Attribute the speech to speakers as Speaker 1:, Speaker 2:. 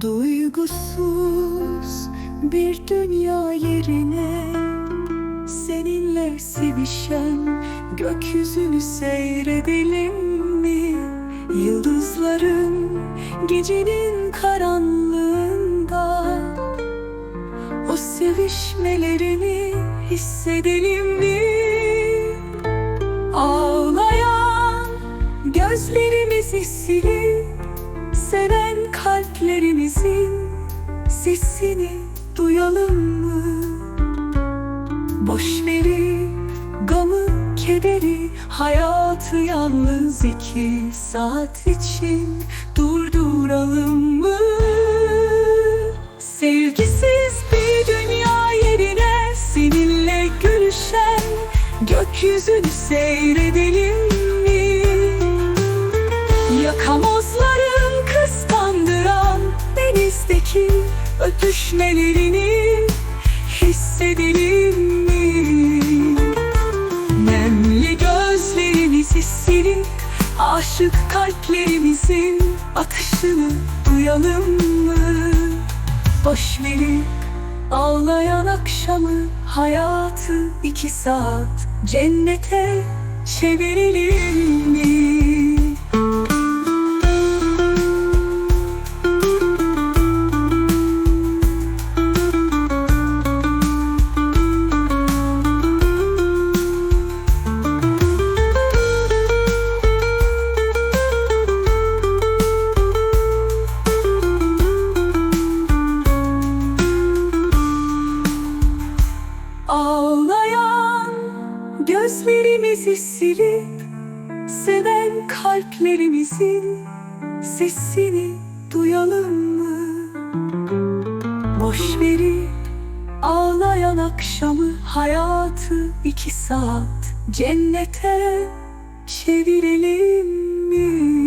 Speaker 1: Duygusuz bir dünya yerine Seninle sevişen gökyüzünü seyredelim mi? Yıldızların gecenin karanlığı o sevişmelerini hissedelim mi? Ağlayan gözlerimizi silip Seven kalplerimizin sesini duyalım mı? Boş gamı, kederi, hayatı yalnız iki saat için durduralım mı? Gülüşen gökyüzünü seyredelim mi? Yakamozların kıskandıran denizdeki öpüşmelerini hissedelim mi? Nemli gözlerimizi silip aşık kalplerimizin atışını duyalım mı? Boş verip ağlayan akşamı hayatı iki saat cennete çevirelim mi? sesleri Seven kalplerimizin sesini duyalım mı? Boş veri ağlayan akşamı hayatı iki saat cennete çevirelim mi?